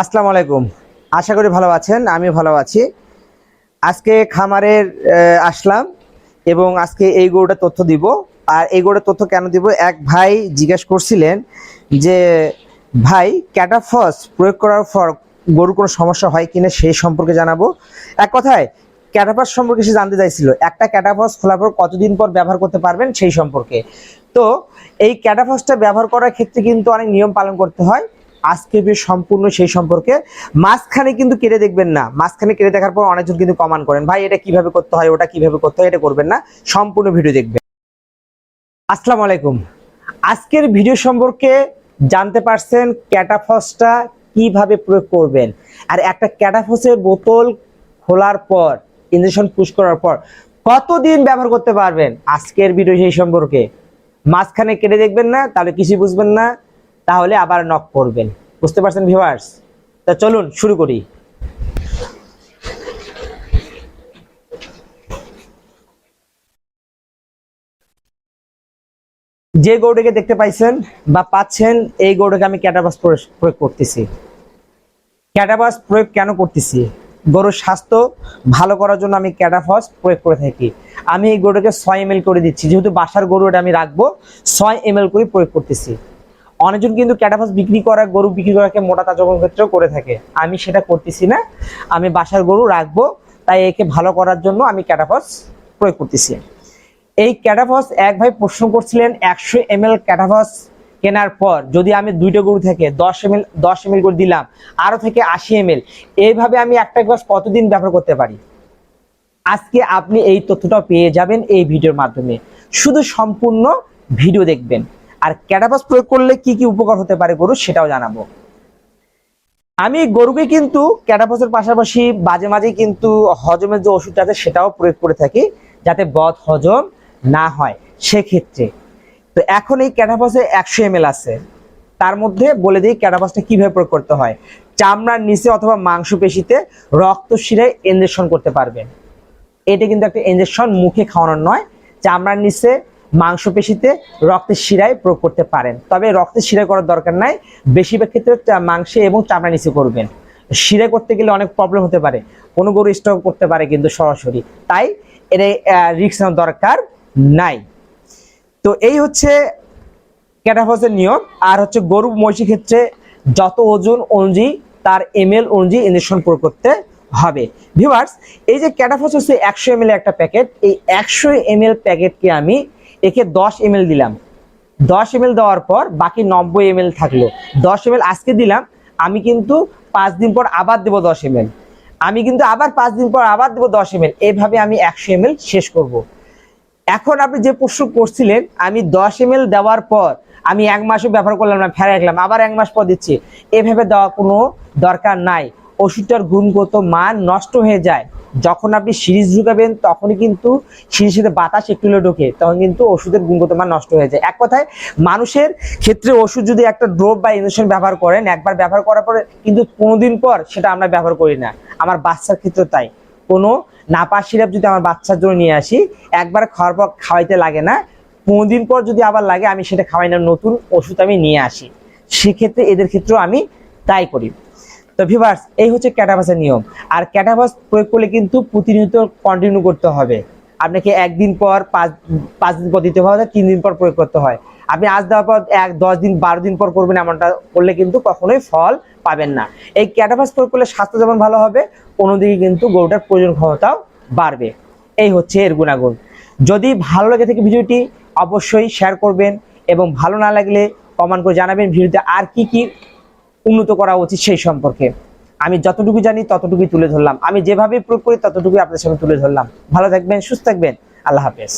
আসসালামু আলাইকুম। আশা করি ভালো আছেন আমি ভালো আছি। আজকে খামারের আসলাম এবং আজকে এই গরুটা তথ্য দিব। আর এই গরুটার তথ্য কেন দিব? এক ভাই জিজ্ঞেস করছিলেন যে, ভাই, ক্যাটাফস প্রয়োগ করার পর গরুর কোনো সমস্যা হয় কিনা সেই সম্পর্কে জানাব। এক কথায়, ক্যাটাফস সম্পর্কে সে জানতে চাইছিল। একটা ক্যাটাফস খোলার পর কতদিন পর ব্যবহার করতে পারবেন সেই সম্পর্কে। তো, এই ক্যাটাফসটা ব্যবহার করার ক্ষেত্রে কিন্তু অনেক নিয়ম পালন করতে হয়। আজকে সম্পূর্ণ সেই সম্পর্কে মাঝখানে কিন্তু কেটে দেখবেন না। মাঝখানে কেটে দেখার পর অনেকজন কিন্তু কমান করেন, ভাই, এটা কীভাবে করতে হয়? ওটা কীভাবে করতে হয়? এটা করবেন না। সম্পূর্ণ ভিডিও দেখবেন। আসসালামু আলাইকুম। আজকের ভিডিও সম্পর্কে জানতে পারছেন ক্যাটাফসটা কীভাবে প্রয়োগ করবেন। আর একটা ক্যাটাফসের বোতল খোলার পর ইঞ্জেকশন পুশ করার পর কতদিন ব্যবহার করতে পারবেন আজকের ভিডিও সেই সম্পর্কে? মাঝখানে কেটে দেখবেন না, তাহলে কিছু বুঝবেন না, তাহলে আবার নক করবেন। বুঝতে পারছেন ভিউয়ার্স তা চলুন, শুরু করি। যে গরুটাকে দেখতে পাইছেন বা পাচ্ছেন, এই গরুটাকে আমি ক্যাটাবাস প্রয়োগ করতেছি। ক্যাটাবাস প্রয়োগ কেন করতেছি? গরুর স্বাস্থ্য ভালো করার জন্য আমি ক্যাটাফস প্রয়োগ করে থাকি। আমি এই গরুটাকে ছয় এম করে দিচ্ছি। যেহেতু বাসার গরু এটা আমি রাখব, ছয় এম করে প্রয়োগ করতেছি। অনেকজন কিন্তু ক্যাটাফস বিক্রি করা, গরু বিক্রি করাকে মোটা তাজকের ক্ষেত্রেও করে থাকে। আমি সেটা করতেছি না। আমি বাসার গরু রাখব, তাই একে ভালো করার জন্য আমি ক্যাটাফস প্রয়োগ করতেছি। এই ক্যাটাফস এক ভাই প্রশ্ন করছিলেন, একশো এম এল ক্যাটাফস কেনার পর যদি আমি দুইটা গরু থেকে দশ এম এল দশ এম এল করে দিলাম আরও থেকে আশি এম এল এইভাবে আমি একটা গ্লাস কতদিন ব্যবহার করতে পারি? আজকে আপনি এই তথ্যটাও পেয়ে যাবেন এই ভিডিওর মাধ্যমে। শুধু সম্পূর্ণ ভিডিও দেখবেন। আর ক্যাটাফস প্রয়োগ করলে কি কি উপকার হতে পারে গরু সেটাও জানাব। আমি গরুকে কিন্তু ক্যাটাফসের পাশাপাশি মাঝে মাঝে কিন্তু হজমের যে ওষুধটা আছে সেটাও প্রয়োগ করে থাকি যাতে বদ হজম না হয় সেক্ষেত্রে। তো এখন এই ক্যাটাফসে একশো এম আছে। তার মধ্যে বলে দিই ক্যাটাফসটা কীভাবে প্রয়োগ করতে হয়। চামড়ার নিচে অথবা মাংসপেশিতে রক্ত শিরায় ইঞ্জেকশন করতে পারবেন। এটা কিন্তু একটা ইঞ্জেকশন মুখে খাওয়ানোর নয়। চামড়ার নিচে মাংসপেশিতে রক্তের শিরায় প্রয়োগ করতে পারেন। তবে রক্তের শিরায় করার দরকার নাই। বেশিরভাগ ক্ষেত্রে মাংসে এবং চামড়া নিচে করবেন। শিরায় করতে গেলে অনেক প্রবলেম হতে পারে। কোনো গরু স্টক করতে পারে কিন্তু সরাসরি। তাই এটা রিক্স দরকার নাই। তো এই হচ্ছে ক্যাটাফসের নিয়ম। আর হচ্ছে গরু মহিষের ক্ষেত্রে যত ওজন অনুযায়ী তার এম এল অনুযায়ী ইঞ্জেকশন প্রয়োগ করতে হবে। ভিউয়ার্স এই যে ক্যাটাফস হচ্ছে একশো এম একটা প্যাকেট এই একশো এম প্যাকেটকে আমি একে দশ এম দিলাম। দশ এম দেওয়ার পর বাকি নব্বই এম থাকল। দশ এম আজকে দিলাম, আমি কিন্তু পাঁচ দিন পর আবার দেবো দশ এম আমি কিন্তু আবার পাঁচ দিন পর আবার দেবো দশ এম এভাবে আমি একশো এম শেষ করব। এখন আপনি যে প্রশ্ন করছিলেন, আমি দশ এম দেওয়ার পর আমি এক মাসও ব্যবহার করলাম না ফেরা রাখলাম আবার এক মাস পর দিচ্ছি। এভাবে দেওয়া কোনো দরকার নাই। ওষুধটার গুণগত মান নষ্ট হয়ে যায়। যখন আপনি সিরিজ ঢুকাবেন, তখনই কিন্তু সিরিজের বাতাস একটু ঢোকে, তখন কিন্তু ওষুধের গুণগত মান নষ্ট হয়ে যায়। এক কথায়, মানুষের ক্ষেত্রে ওষুধ যদি একটা ড্রপ বা ইঞ্জেকশন ব্যবহার করেন, একবার ব্যবহার করার পরে কিন্তু পনেরো দিন পর সেটা আমরা ব্যবহার করি না। আমার বাচ্চার ক্ষেত্রে তাই। কোনো নাপা সিরাপ যদি আমার বাচ্চার জন্য নিয়ে আসি, একবার খাওয়ার পর খাওয়াইতে লাগে না পনেরো দিন পর যদি আবার লাগে, আমি সেটা খাওয়াই না, নতুন ওষুধ আমি নিয়ে আসি। সেক্ষেত্রে এদের ক্ষেত্রেও আমি তাই করি। তো ভিভার্স এই হচ্ছে ক্যাটাভাসের নিয়ম। আর ক্যাটাভাস প্রয়োগ করলে কিন্তু প্রতিনিয়ত কন্টিনিউ করতে হবে। আপনাকে একদিন পর পাঁচ পাঁচ দিন পর দিতে হবে, তিন দিন পর প্রয়োগ করতে হয়। আপনি আজ দেওয়ার পর এক, দশ দিন, বারো দিন পর করবেন এমনটা করলে কিন্তু কখনোই ফল পাবেন না। এই ক্যাটাভাস প্রয়োগ করলে স্বাস্থ্য যেমন ভালো হবে, অন্যদিকে কিন্তু গরুটার প্রয়োজন ক্ষমতাও বাড়বে। এই হচ্ছে এর গুণাগুণ। যদি ভালো লাগে থেকে ভিডিওটি, অবশ্যই শেয়ার করবেন এবং ভালো না লাগলে কমেন্ট করে জানাবেন ভিডিওতে আর কি কি উন্নত করা উচিত সেই সম্পর্কে। আমি যতটুকু জানি ততটুকুই তুলে ধরলাম। আমি যেভাবে প্রয়োগ করি ততটুকুই আপনাদের সামনে তুলে ধরলাম। ভালো থাকবেন, সুস্থ থাকবেন। আল্লাহ হাফেজ।